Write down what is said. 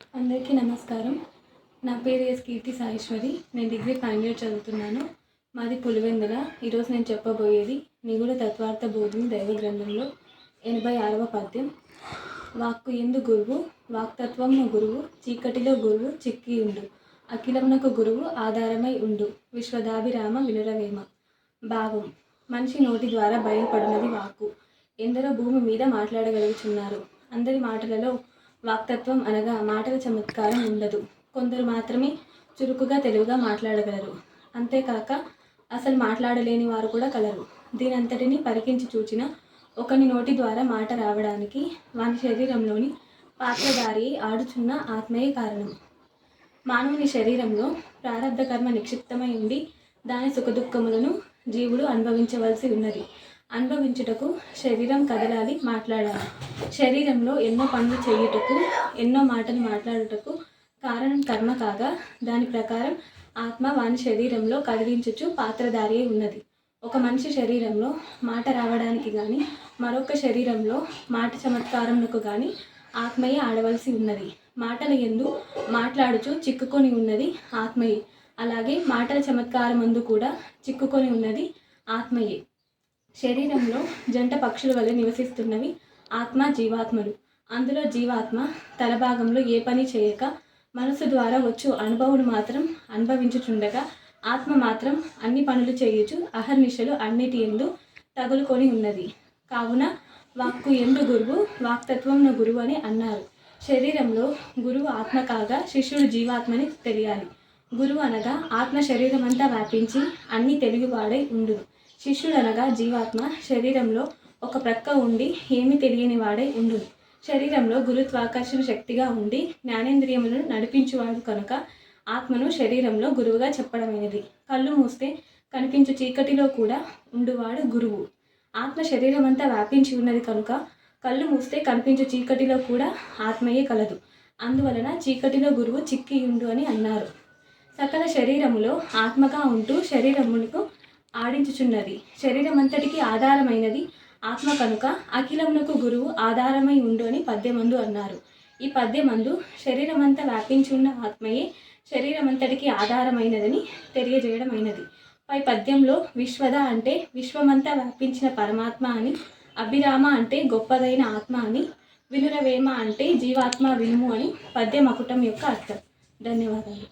అందరికీ నమస్కారం. నా పేరు ఎస్ కీర్తి సాయేశ్వరి. నేను డిగ్రీ ఫైనల్ ఇయర్ చదువుతున్నాను. మాది పులివెందుల. ఈరోజు నేను చెప్పబోయేది నిగుడ తత్వార్థ బోధిని దైవ గ్రంథంలో ఎనభై ఆరవ పద్యం. వాక్కు ఎందు గురువు వాక్తత్వమును గురువు చీకటిలో గురువు చిక్కి ఉండు. అఖిలమునకు గురువు ఆధారమై ఉండు. విశ్వదాభిరామ వినురవేమ. భావం మనిషి నోటి ద్వారా బయలుపడినది వాక్కు. ఎందరో భూమి మీద మాట్లాడగలుగుతున్నారు అందరి మాటలలో వాక్తత్వం అనగా మాటల చమత్కారం ఉండదు. కొందరు మాత్రమే చురుకుగా తెలివిగా మాట్లాడగలరు. అంతేకాక అసలు మాట్లాడలేని వారు కూడా కలరు. దీనంతటిని పరికించి చూచిన ఒకని నోటి ద్వారా మాట రావడానికి వాని శరీరంలోని పాత్రధారి ఆడుచున్న ఆత్మయే కారణం. మానవుని శరీరంలో ప్రారంభ కర్మ నిక్షిప్తమై ఉండి దాని సుఖదుఖములను జీవుడు అనుభవించవలసి ఉన్నది. అనుభవించుటకు శరీరం కదలాలి మాట్లాడాలి. శరీరంలో ఎన్నో పనులు చేయుటకు ఎన్నో మాటలు మాట్లాడుటకు కారణం కర్మ కాగా దాని ప్రకారం ఆత్మ వాని శరీరంలో కదిలించుచు పాత్రధారి ఉన్నది. ఒక మనిషి శరీరంలో మాట రావడానికి కానీ మరొక శరీరంలో మాట చమత్కారంకు కానీ ఆత్మయే ఆడవలసి ఉన్నది. మాటల ఎందు మాట్లాడుచు చిక్కుకొని ఉన్నది ఆత్మయే. అలాగే మాటల చమత్కారం అందు కూడా చిక్కుకొని ఉన్నది ఆత్మయే. శరీరంలో జంట పక్షుల వలె నివసిస్తున్నవి ఆత్మ జీవాత్మలు. అందులో జీవాత్మ తల భాగంలో ఏ పని చేయక మనసు ద్వారా వచ్చు అనుభవుడు మాత్రం అనుభవించుచుండగా ఆత్మ మాత్రం అన్ని పనులు చేయొచ్చు అహర్నిశలు అన్నిటి ఎందు తగులుకొని ఉన్నది. కావున వాక్కు ఎందు గురువు వాక్తత్వంను గురువు అని అన్నారు. శరీరంలో గురువు ఆత్మ కాగా శిష్యుడు జీవాత్మని తెలియాలి. గురువు అనగా ఆత్మ శరీరం అంతా వ్యాపించి అన్ని తెలుగువాడై ఉండును. శిష్యుడు అనగా జీవాత్మ శరీరంలో ఒక ప్రక్క ఉండి ఏమి తెలియని వాడే ఉండును. శరీరంలో గురుత్వాకర్షణ శక్తిగా ఉండి జ్ఞానేంద్రియములను నడిపించువాడు కనుక ఆత్మను శరీరంలో గురువుగా చెప్పడమైనది. కళ్ళు మూస్తే కనిపించు చీకటిలో కూడా ఉండువాడు గురువు. ఆత్మ శరీరం అంతా వ్యాపించి ఉన్నది కనుక కళ్ళు మూస్తే కనిపించు చీకటిలో కూడా ఆత్మయే కలదు. అందువలన చీకటిలో గురువు చిక్కి ఉండు అని అన్నారు. సకల శరీరములో ఆత్మగా ఉంటూ శరీరములకు ఆడించుచున్నది. శరీరం అంతటికి ఆధారమైనది ఆత్మ కనుక అఖిలమునకు గురువు ఆధారమై ఉండు అని పద్యమందు అన్నారు. ఈ పద్యమందు శరీరమంతా వ్యాపించి ఉన్న ఆత్మయే శరీరమంతటికి ఆధారమైనదని తెలియజేయడమైనది. పై పద్యంలో విశ్వద అంటే విశ్వమంతా వ్యాపించిన పరమాత్మ అని అభిరామ అంటే గొప్పదైన ఆత్మ అని వినురవేమ అంటే జీవాత్మ వినుము అని పద్యం అకుటం యొక్క అర్థం. ధన్యవాదాలు.